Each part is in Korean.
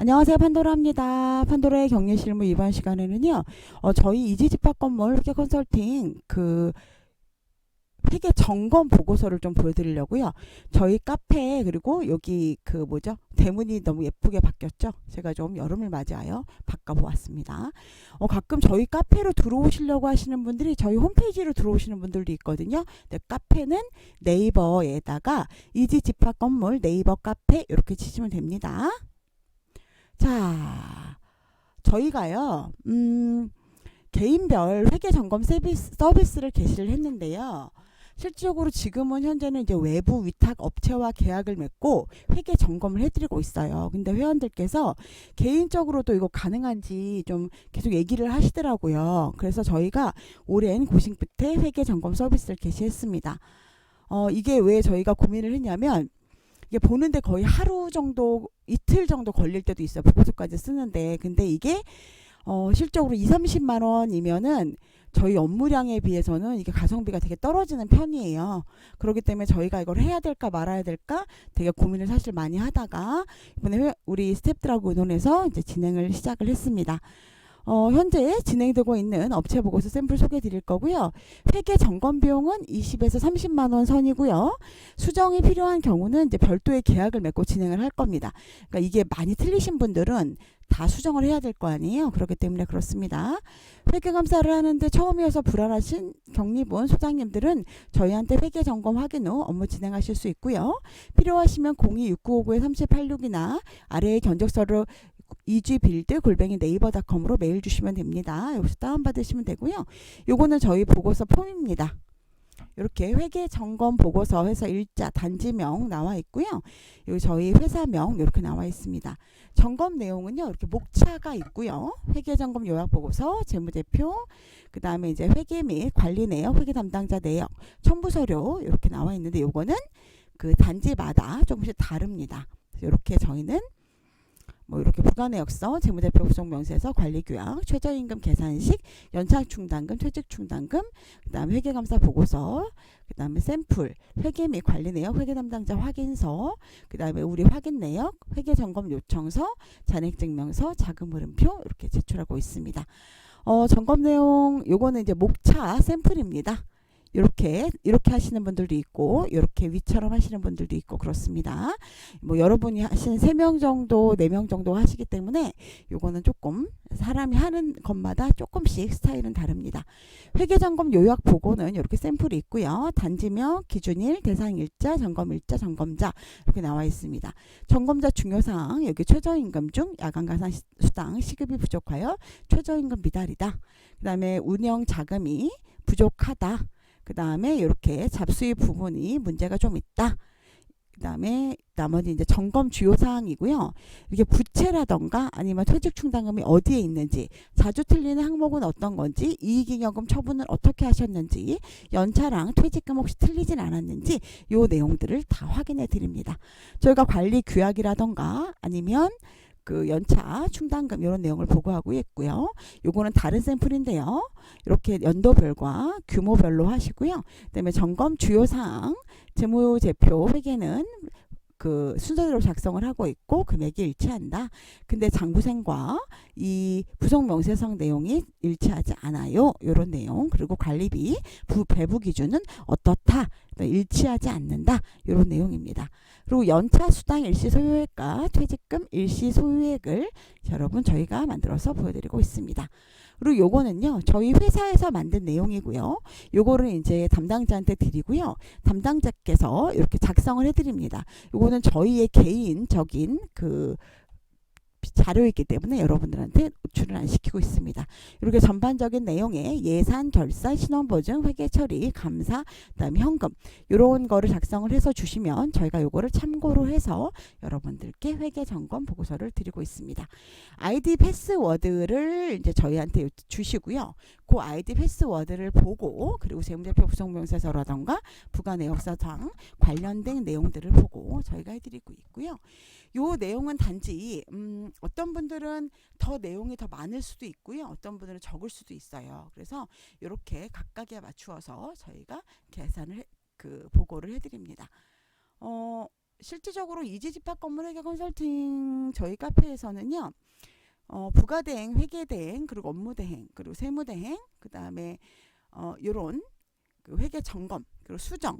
안녕하세요 판도라입니다. 판도라의 격리 실무 이번 시간에는요. 어, 저희 이지집합 건물 회계 컨설팅 그 회계 점검 보고서를 좀 보여드리려고요. 저희 카페 그리고 여기 그 뭐죠 대문이 너무 예쁘게 바뀌었죠. 제가 좀 여름을 맞이하여 바꿔보았습니다. 어, 가끔 저희 카페로 들어오시려고 하시는 분들이 저희 홈페이지로 들어오시는 분들도 있거든요. 근데 카페는 네이버에다가 이지집합 건물 네이버 카페 이렇게 치시면 됩니다. 자, 저희가요, 음, 개인별 회계 점검 서비스, 서비스를 개시를 했는데요. 실질적으로 지금은 현재는 이제 외부 위탁 업체와 계약을 맺고 회계 점검을 해드리고 있어요. 근데 회원들께서 개인적으로도 이거 가능한지 좀 계속 얘기를 하시더라고요. 그래서 저희가 오랜 고심 끝에 회계 점검 서비스를 개시했습니다. 어, 이게 왜 저희가 고민을 했냐면 이게 보는데 거의 하루 정도 이틀 정도 걸릴 때도 있어요. 보고서까지 쓰는데 근데 이게 어 실적으로 2, 30만 원이면은 저희 업무량에 비해서는 이게 가성비가 되게 떨어지는 편이에요. 그렇기 때문에 저희가 이걸 해야 될까 말아야 될까 되게 고민을 사실 많이 하다가 이번에 회- 우리 스탭들하고 의논해서 이제 진행을 시작을 했습니다. 어, 현재 진행되고 있는 업체 보고서 샘플 소개해 드릴 거고요. 회계 점검 비용은 20에서 30만 원 선이고요. 수정이 필요한 경우는 이제 별도의 계약을 맺고 진행을 할 겁니다. 그러니까 이게 많이 틀리신 분들은 다 수정을 해야 될 거 아니에요. 그렇기 때문에 그렇습니다. 회계 감사를 하는데 처음이어서 불안하신 격리분 소장님들은 저희한테 회계 점검 확인 후 업무 진행하실 수 있고요. 필요하시면 026959-3786이나 아래의 견적서를 이지빌드 골뱅이 네이버닷컴으로 메일 주시면 됩니다. 여기서 다운받으시면 되고요. 요거는 저희 보고서 폼입니다. 이렇게 회계 점검 보고서 해서 일자 단지명 나와 있고요. 여기 저희 회사명 이렇게 나와 있습니다. 점검 내용은요. 이렇게 목차가 있고요. 회계 점검 요약 보고서, 재무제표, 그다음에 이제 회계 및 관리 내역, 회계 담당자 내역, 첨부 서류 이렇게 나와 있는데 요거는 그 단지마다 조금씩 다릅니다. 이렇게 저희는 뭐 이렇게 부가내역서, 재무대표 구성 명세서, 관리규약, 최저임금 계산식, 연착충당금, 퇴직충당금, 그다음에 회계감사 보고서, 그다음에 샘플, 회계 및 관리 내역, 회계 담당자 확인서, 그다음에 우리 확인 내역, 회계 점검 요청서, 잔액 증명서, 자금 흐름표 이렇게 제출하고 있습니다. 어, 점검 내용 요거는 이제 목차 샘플입니다. 이렇게 이렇게 하시는 분들도 있고 이렇게 위처럼 하시는 분들도 있고 그렇습니다. 뭐 여러분이 하시는 세명 정도, 네 명 정도 하시기 때문에 요거는 조금 사람이 하는 것마다 조금씩 스타일은 다릅니다. 회계 점검 요약 보고는 이렇게 샘플이 있고요. 단지명, 기준일, 대상 일자, 점검 일자, 점검자 이렇게 나와 있습니다. 점검자 중요 사항 여기 최저임금 중 야간 가산 시- 수당 시급이 부족하여 최저임금 미달이다. 그다음에 운영 자금이 부족하다. 그 다음에 이렇게 잡수입 부분이 문제가 좀 있다. 그 다음에 나머지 이제 점검 주요 사항이고요. 이게 부채라던가 아니면 퇴직 충당금이 어디에 있는지, 자주 틀리는 항목은 어떤 건지, 이익잉여금 처분을 어떻게 하셨는지, 연차랑 퇴직금 혹시 틀리진 않았는지 요 내용들을 다 확인해 드립니다. 저희가 관리 규약이라던가 아니면 그 연차 충당금 이런 내용을 보고하고 있고요. 요거는 다른 샘플인데요. 이렇게 연도별과 규모별로 하시고요. 그다음에 점검 주요 사항 재무제표 회계는 그 순서대로 작성을 하고 있고 금액이 일치한다. 근데 장부생과 이 부속 명세성 내용이 일치하지 않아요. 이런 내용 그리고 관리비 부 배부 기준은 어떻다. 일치하지 않는다. 이런 내용입니다. 그리고 연차 수당 일시 소요액과 퇴직금 일시 소요액을 여러분 저희가 만들어서 보여드리고 있습니다. 그리고 요거는요 저희 회사에서 만든 내용이고요. 요거를 이제 담당자한테 드리고요. 담당자께서 이렇게 작성을 해드립니다. 요거는 저희의 개인적인 그 자료이기 때문에 여러분들한테 노출을 안 시키고 있습니다. 이렇게 전반적인 내용에 예산, 결산, 신원 보증, 회계 처리, 감사, 그다음에 현금 이런 거를 작성을 해서 주시면 저희가 요거를 참고로 해서 여러분들께 회계 점검 보고서를 드리고 있습니다. 아이디 패스워드를 이제 저희한테 주시고요. 그 아이디 패스워드를 보고 그리고 재무제표 구성명세서라던가 부가내역서상 관련된 내용들을 보고 저희가 해드리고 있고요. 요 내용은 단지 음, 어떤 분들은 더 내용이 더 많을 수도 있고요. 어떤 분들은 적을 수도 있어요. 그래서 이렇게 각각에 맞추어서 저희가 계산을 해, 그 보고를 해드립니다. 어, 실질적으로 이지집합 건물 회계 컨설팅 저희 카페에서는요. 어, 부가대행, 회계대행, 그리고 업무대행, 그리고 세무대행, 그다음에 어, 요런 그 회계 점검, 그리고 수정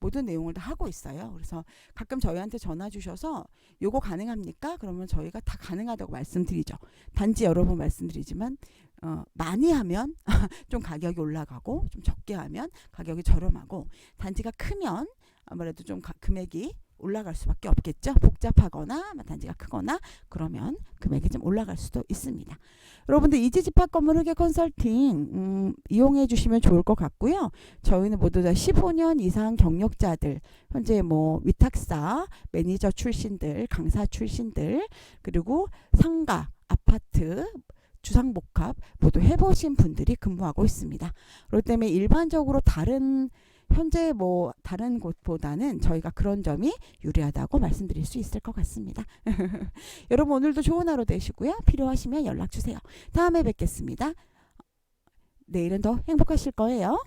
모든 내용을 다 하고 있어요. 그래서 가끔 저희한테 전화 주셔서 요거 가능합니까? 그러면 저희가 다 가능하다고 말씀드리죠. 단지 여러 번 말씀드리지만 어, 많이 하면 좀 가격이 올라가고 좀 적게 하면 가격이 저렴하고 단지가 크면 아무래도 좀 가- 금액이 올라갈 수밖에 없겠죠. 복잡하거나 뭐 단지가 크거나 그러면 금액이 좀 올라갈 수도 있습니다. 여러분들 이지집합 건물 회계 컨설팅 음, 이용해 주시면 좋을 것 같고요. 저희는 모두 다 15년 이상 경력자들 현재 뭐 위탁사 매니저 출신들 강사 출신들 그리고 상가 아파트 주상복합 모두 해보신 분들이 근무하고 있습니다. 그렇기 때문에 일반적으로 다른 현재 뭐 다른 곳보다는 저희가 그런 점이 유리하다고 말씀드릴 수 있을 것 같습니다. 여러분 오늘도 좋은 하루 되시고요. 필요하시면 연락 주세요. 다음에 뵙겠습니다. 내일은 더 행복하실 거예요.